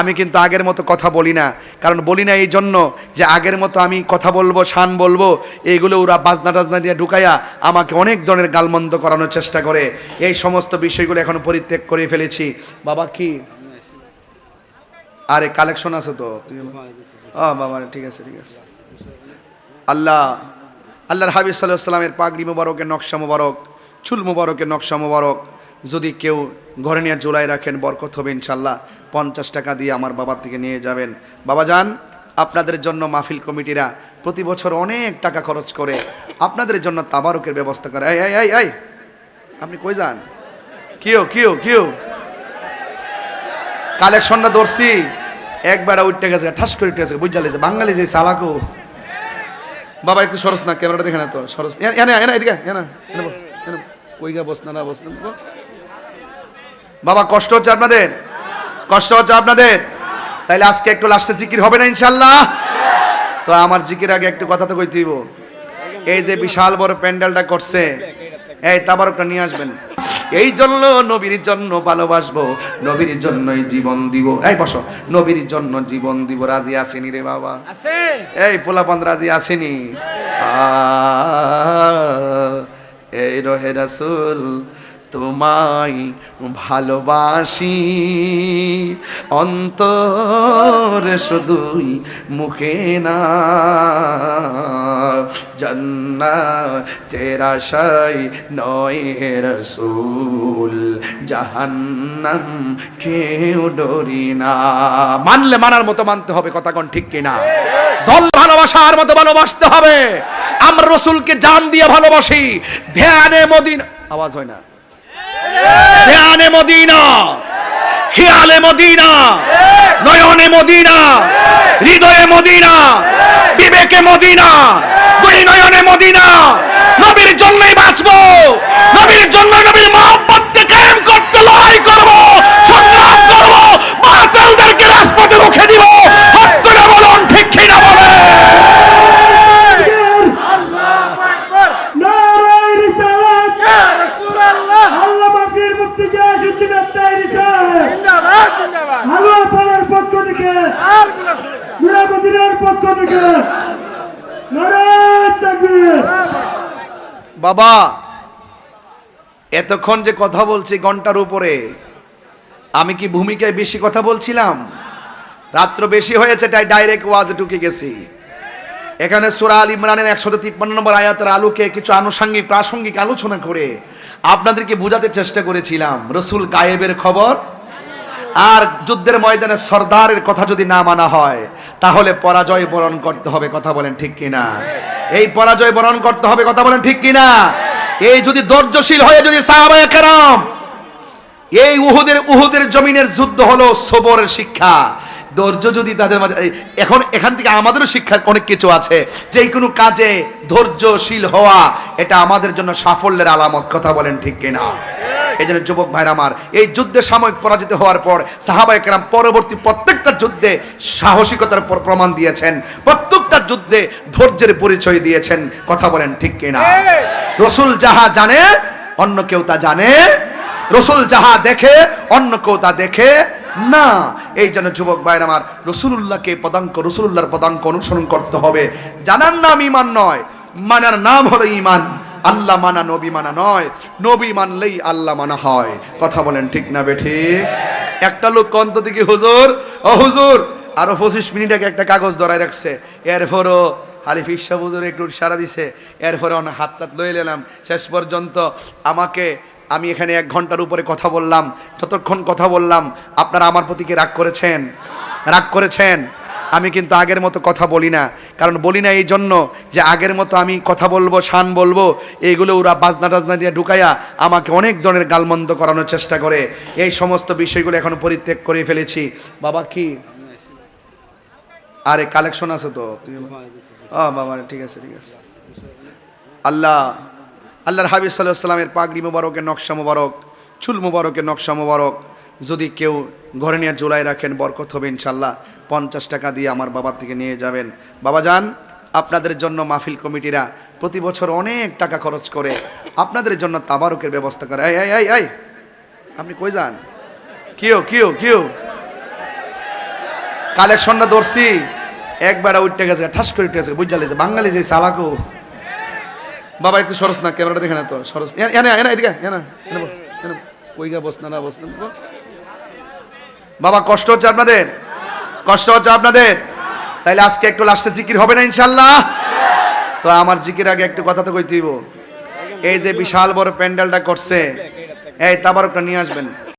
আমি কিন্তু আগের মতো কথা বলি না। কারণ বলি না এই জন্য যে আগের মতো আমি কথা বলব, শান বলব, এইগুলো ওরা বাজনা টাজনা দিয়ে ঢুকাইয়া আমাকে অনেক ধরনের গালমন্দ করানোর চেষ্টা করে। এই সমস্ত বিষয়গুলো এখন পরিত্যাগ করে ফেলেছি। বাবা, কি? আরে কালেকশন আছে তো? ও বাবা, ঠিক আছে ঠিক আছে। আল্লাহ, আল্লাহর হাবিব সাল্লাহ সাল্লামের পাগড়ি মুবারকের নকশা মুবারক, চুল মুবারকের নকশা মুবারক, যদি কেউ ঘরে নিয়ে জোলাই রাখেন, বরকত হবে ইনশাল্লাহ পঞ্চাশ টাকা দিয়ে আমার বাবার থেকে নিয়ে যাবেন বাবা যান আপনাদের জন্য মাহফিল কমিটিরা প্রতি বছর অনেক টাকা খরচ করে আপনাদের জন্য তাবারকের ব্যবস্থা করে এই আপনি কই যান কিও কিও কিও কালেকশনটা ধরছি একবার উঠতে গেছে ঠাস করে উঠে গেছে বুঝা লেছে বাঙালি যে সালাকো বাবা একটু সরস না ক্যামেরাটা দেখে না তো সরস এনে এনে এদিকে এনে না বাবা কষ্ট হচ্ছে আপনাদের কষ্ট হচ্ছে আপনাদের? তাইলে আজকে একটু লাস্টে জিকির হবে না ইনশাল্লাহ? তো আমার জিকির আগে একটু কথা তো কইতেইব এই যে বিশাল বড় প্যান্ডেলটা করছে এই তাবারকটা নিয়ে আসবেন। এই জন্য নবীর জন্য ভালোবাসবো নবীর জন্যই জীবন দিব। এই বসো নবীর জন্য জীবন দিব। রাজি আসেনি রে বাবা? আছে। এই পোলাপান রাজি আসেনি এই রহে রাসুল তোমায় ভালোবাসি। অন্তর শুধুই মুখে না জন্না তেরা সাই নয় রসুল, জাহান্নাম কেউ ডরি না। মানলে মানার মতো মানতে হবে, কথা কোন ঠিক কিনা? দল ভালোবাসার মতো ভালোবাসতে হবে। আমরা রসুলকে জান দিয়ে ভালোবাসি। ধ্যানে মদিন আওয়াজ হয় না। ধ্যানে মদিনা। খেয়ালে মদিনা। নয়নে মদিনা। হৃদয়ে মদিনা। বিবেকে মদিনা। নয়নে মদিনা। নবীর জন্যই বাঁচবো। নবীর জন্য বাবা, এতক্ষণ যে কথা বলছি ঘণ্টার উপরে, আমি কি ভূমিকায় বেশি কথা বলছিলাম? রাত্র বেশি হয়েছে, তাই ডাইরেক্ট ওয়াজে ঢুকে গেছি। এখানে সুরা আল ইমরানের একশত তিপ্পান্ন নম্বর আয়াতের আলোকে কিছু আনুষঙ্গিক, প্রাসঙ্গিক আলোচনা করে আপনাদেরকে বোঝাতে চেষ্টা করেছিলাম। রসুল গায়েবের খবর আর যুদ্ধের ময়দানে সর্দারের কথা যদি না মানা হয়, তাহলে পরাজয় বরণ করতে হবে, কথা বলেন ঠিক কিনা? এই পরাজয় বরণ করতে হবে, কথা বলেন ঠিক কিনা? এই যদি ধৈর্যশীল হয়ে যদি সাহাবায়ে কেরাম, এই উহুদের উহুদের জমিনের যুদ্ধ হলো সবরের শিক্ষা। ধৈর্য যদি তাদের মাঝে এখন এখান থেকে আমাদেরও শিক্ষার অনেক কিছু আছে। যে কোনো কাজে ধৈর্যশীল হওয়া, এটা আমাদের জন্য সাফল্যের আলামত, কথা বলেন ঠিক কিনা? এই জন্য যুবক ভাইরা আমার, এই যুদ্ধে সাময়িক পরাজিত হওয়ার পর সাহাবা একরাম পরবর্তী প্রত্যেকটা যুদ্ধে সাহসিকতার পর প্রমাণ দিয়েছেন, প্রত্যেকটা যুদ্ধে ধৈর্যের পরিচয় দিয়েছেন, কথা বলেন ঠিক কিনা? রসুল যাহা জানে, অন্য কেউ তা জানে? রসুল যাহা দেখে, অন্য কেউ তা দেখে না। এই জন্য যুবক ভাইয়ের আমার রসুল্লাহকে পদাঙ্ক রসুল্লাহর পদাঙ্ক অনুসরণ করতে হবে। জানার নাম ইমান নয়, মানার নাম হলো ইমান। আল্লাহ মানা, নবী মানা নয়। নবী মানলেই আল্লাহ মানা হয়। কথা বলেন ঠিক না বেঠি? একটা লোক কন্ত দিকে হুজুর, ও হুজুর। আরও পঁচিশ মিনিট আগে একটা কাগজ ধরাই রাখছে। এরপরও হালিফ ইসা হুজুর একটু সারা দিছে। এরপরে অনেক হাত টাত লয়ে নিলাম। শেষ পর্যন্ত আমাকে, আমি এখানে এক ঘণ্টার উপরে কথা বললাম। যতক্ষণ কথা বললাম, আপনারা আমার প্রতি কি রাগ করেছেন? রাগ করেছেন? আমি কিন্তু আগের মতো কথা বলি না। কারণ বলি না এই জন্য যে আগের মতো আমি কথা বলব, শান বলব এইগুলো ওরা বাজনা টাজনা দিয়ে ঢুকাইয়া আমাকে অনেক ধরনের গালমন্দ করানোর চেষ্টা করে। এই সমস্ত বিষয়গুলো এখন পরিত্যাগ করে ফেলেছি। বাবা, কি? আরে কালেকশন আছে তো? তুই ও বাবা, ঠিক আছে ঠিক আছে। আল্লাহ, আল্লাহর হাবিব সাল্লাহ সাল্লামের পাগড়ি মুবারকের নকশা মুবারক, চুল মুবারকের নকশা মুবারক, যদি কেউ ঘরে নিয়ে জোলাই রাখেন, বরকত হবে ইনশাল্লাহ পঞ্চাশ টাকা দিয়ে আমার বাবার থেকে নিয়ে যাবেন। বাবা যান, আপনাদের জন্য মাহফিল কমিটিরা প্রতি বছর অনেক টাকা খরচ করে। আপনাদের জন্য তাবারকের ব্যবস্থা করে। এই এই এই আপনি কই যান? কিও কিও কিও। কালেকশনটা ধরছি। একবার উঠতে গেছে, ঠাস করে উঠে গেছে বুঝা যে বাঙালি যে সালাকো বাবা, একটু সরস না, ক্যামেরাটা দেখে না তো, সরস। এনে এদিকে এনে বস, না বাবা, কষ্ট হচ্ছে আপনাদের? কষ্ট হচ্ছে আপনাদের? তাইলে আজকে একটু লাস্টে জিকির হবে না ইনশাল্লাহ? তো আমার জিকির আগে একটু কথা তো কই কইতেইব। এই যে বিশাল বড় প্যান্ডেলটা করছে, এই তাবারকটা নিয়ে আসবেন।